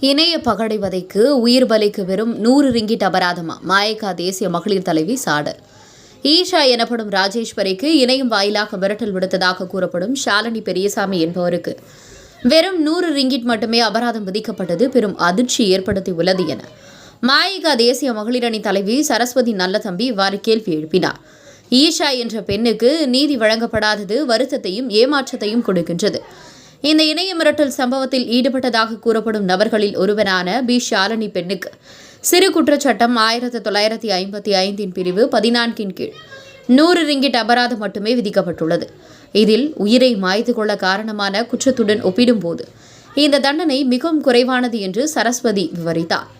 இணைய பகடைவதைக்கு உயிர் பலிக்கு வெறும் நூறு ரிங்கிட் அபராதமா? மாயக்கா தேசிய மகளிர் தலைவி சாடல் ஈஷா எனப்படும் ராஜேஸ்வரிக்கு இணையம் வாயிலாக மிரட்டல் விடுத்ததாக கூறப்படும் ஷாலினி பெரியசாமி என்பவருக்கு வெறும் நூறு ரிங்கிட் மட்டுமே அபராதம் விதிக்கப்பட்டது பெரும் அதிர்ச்சி ஏற்படுத்தி உள்ளது என. மாயிகா தேசிய மகளிரணி தலைவி சரஸ்வதி நல்லதம்பி இவ்வாறு கேள்வி எழுப்பினார். ஈஷா என்ற பெண்ணுக்கு நீதி வழங்கப்படாதது வருத்தத்தையும் ஏமாற்றத்தையும் கொடுக்கின்றது. இந்த இணைய மிரட்டல் சம்பவத்தில் ஈடுபட்டதாக கூறப்படும் நபர்களில் ஒருவரான பி. ஷாலினி பெண்ணுக்கு சிறு குற்றச்சட்டம் ஆயிரத்தி தொள்ளாயிரத்தி ஐம்பத்தி ஐந்தின் பிரிவு பதினான்கின் கீழ் நூறு ரிங்கிட் அபராதம் மட்டுமே விதிக்கப்பட்டுள்ளது. இதில் உயிரை மாய்த்து கொள்ள காரணமான குற்றத்துடன் ஒப்பிடும்போது இந்த தண்டனை மிகவும் குறைவானது என்று சரஸ்வதி விவரித்தார்.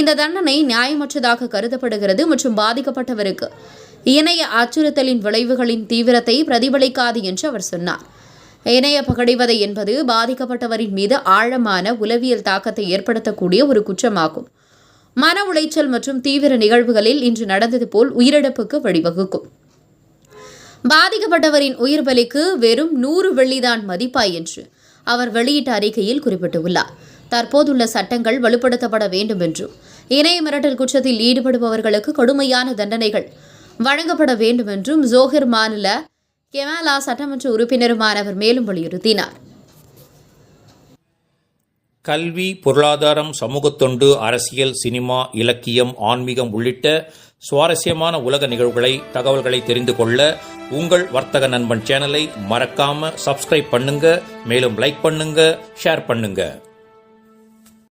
இந்த தண்டனை நியாயமற்றதாக கருதப்படுகிறது மற்றும் பாதிக்கப்பட்டவருக்கு இணைய அச்சுறுத்தலின் விளைவுகளின் தீவிரத்தை பிரதிபலிக்காது என்று அவர் சொன்னார். இணைய பகடைவதை என்பது பாதிக்கப்பட்டவரின் மீது ஆழமான உளவியல் தாக்கத்தை ஏற்படுத்தக்கூடிய ஒரு குற்றமாகும். மன உளைச்சல் மற்றும் தீவிர நிகழ்வுகளில் இன்று நடந்தது போல் உயிரிழப்புக்கு வழிவகுக்கும். பாதிக்கப்பட்டவரின் உயிர் பலிக்கு வெறும் நூறு வெள்ளிதான் மதிப்பா என்று அவர் வெளியிட்ட அறிக்கையில் குறிப்பிட்டுள்ளார். தற்போதுள்ள சட்டங்கள் வலுப்படுத்தப்பட வேண்டும் என்றும் இணைய மிரட்டல் குற்றத்தில் ஈடுபடுபவர்களுக்கு கடுமையான தண்டனைகள் வழங்கப்பட வேண்டும் என்றும் ஜோஹர் மாநில கெமாலா சட்டமன்ற உறுப்பினருமானவர் மேலும் வலியுறுத்தினார். கல்வி பொருளாதாரம் சமூகத்தொண்டு அரசியல் சினிமா இலக்கியம் ஆன்மீகம் உள்ளிட்ட சுவாரஸ்யமான உலக நிகழ்வுகளை தகவல்களை தெரிந்து கொள்ள உங்கள் வர்த்தக நண்பன் சேனலை மறக்காம சப்ஸ்கிரைப் பண்ணுங்க மேலும் லைக் பண்ணுங்க ஷேர் பண்ணுங்க.